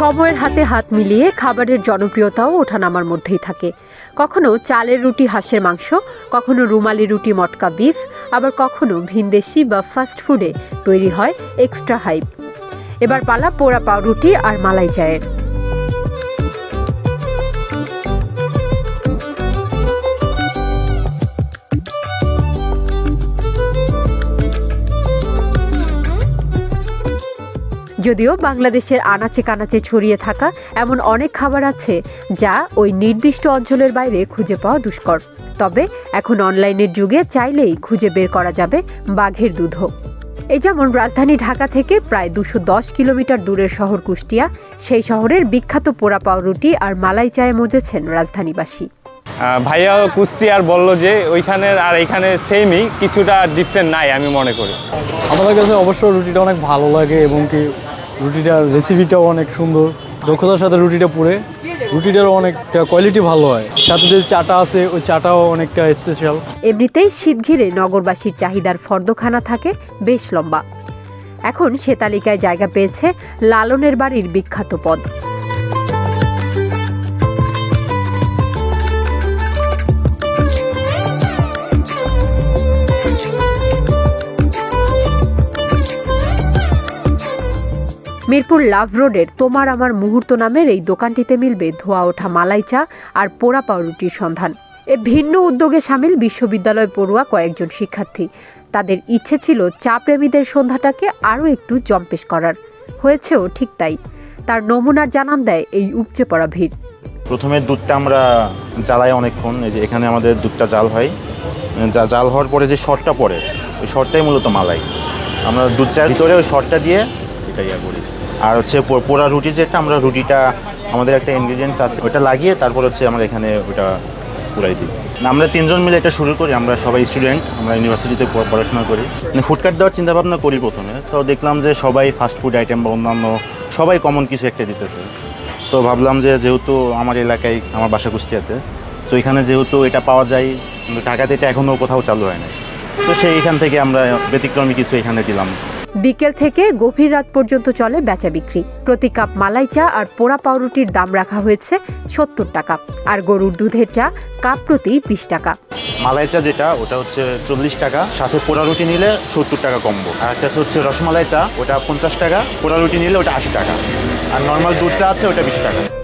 সময়ের হাতে হাত মিলিয়ে খাবারের জনপ্রিয়তাও ওঠানামার মধ্যেই থাকে। কখনো চালের রুটি হাঁসের মাংস, কখনো রুমালি রুটি মটকা বিফ, আবার কখনো ভিনদেশি বা ফাস্ট ফুডে তৈরি হয় এক্সট্রা হাইপ এবার পালা পোড়া পাউরুটি আর মালাই চায়ের। যদিও বাংলাদেশের আনাচে কানাচে ছড়িয়ে থাকা এমন অনেক খাবার আছে যা ওই নির্দিষ্ট অঞ্চলের বাইরে খুঁজে পাওয়া দুষ্কর। তবে এখন অনলাইনের যুগে চাইলেই খুঁজে বের করা যাবে বাঘের দুধও। এই যেমন রাজধানী ঢাকা থেকে প্রায় দুশো দশ কিলোমিটার দূরের শহর কুষ্টিয়া সেই শহরের বিখ্যাত পোড়া পাউরুটি আর মালাই চায়ে মজেছেন রাজধানীবাসী। ভাইয়া কুষ্টিয়ার বলল যে ওইখানের আর এখানে সেমই কিছুটা ডিফারেন্ট নাই আমি মনে করি। আমাদের কাছে অবশ্য রুটিটা অনেক ভালো লাগে এবং কি রুটিটার রেসিপিটাও অনেক সুন্দর। দক্ষতার সাথে রুটিটা পুড়ে। রুটিটারও অনেকটা কোয়ালিটি ভালো হয়। সাথে যে চাটা আছে, ওই চাটাও অনেকটা স্পেশাল এমনিতেই শীত ঘিরে নগরবাসীর চাহিদার ফর্দখানা থাকে, বেশ লম্বা। এখন সে তালিকায় জায়গা পেয়েছে লালনের বাড়ির বিখ্যাত পদ। মিরপুর লাভ রোডের তোমার আমার মুহূর্ত নামের এই দোকানটিতে মিলবে ধোয়া ওঠা মালাই চা আর পোড়া পাউরুটির সন্ধান। এ ভিন্ন উদ্যোগে সামিল বিশ্ববিদ্যালয় পড়ুয়া কয়েকজন শিক্ষার্থী। তাদের ইচ্ছে ছিল চা প্রেমীদের সন্ধ্যাটাকে আরও একটু জম্পেশ করার। হয়েছেও ঠিক তাই। তার নমুনার জানান দেয় এই উপচে পড়া ভিড়। প্রথমে দুধটা আমরা জ্বালাই অনেকক্ষণ। এই যে এখানে আমাদের দুধটা জাল হয়। যা- জাল হওয়ার পরে যে শর্টটা পড়ে, ওই শর্টটাই মূলত মালাই। আমরা দুধ চায়ের ভিতরে ওই শর্টটা দিয়ে এটা ইয়া করি। আর হচ্ছে পোড়া রুটি যেটা, আমরা রুটিটা, আমাদের একটা ইনগ্রিডিয়েন্টস আছে, ওটা লাগিয়ে তারপর হচ্ছে আমরা এখানে ওটা পুরাই দিই। আমরা তিনজন মিলে এটা শুরু করি, আমরা সবাই স্টুডেন্ট আমরা ইউনিভার্সিটিতে পড়াশোনা করি। মানে ফুডকার্ট দেওয়ার চিন্তা ভাবনা করি প্রথমে, তো দেখলাম যে সবাই ফাস্ট ফুড আইটেম বা অন্যান্য সবাই কমন কিছু একটা দিতেছে। তো ভাবলাম যে যেহেতু আমার এলাকায়, আমার বাসা কুষ্টিয়াতে তো এখানে যেহেতু এটা পাওয়া যায়, কিন্তু ঢাকাতে এটা এখনও কোথাও চালু হয় না তো সেইখান থেকে আমরা ব্যতিক্রমী কিছু এখানে দিলাম। বিকেল থেকে গভীর রাত পর্যন্ত চলে বেচা বিক্রি। প্রতি কাপ মালাই চা আর পোড়া পাউরুটির দাম রাখা হয়েছে সত্তর টাকা। আর গরুর দুধের চা কাপ প্রতি বিশ টাকা। মালাই চা যেটা, ওটা হচ্ছে চল্লিশ টাকা, সাথে পোড়া রুটি নিলে সত্তর টাকা কমবো। আর একটা হচ্ছে রসমালাই চা, ওটা পঞ্চাশ টাকা, পোড়া রুটি নিলে ওটা আশি টাকা। আর নর্মাল দুধ চা আছে, ওটা বিশ টাকা।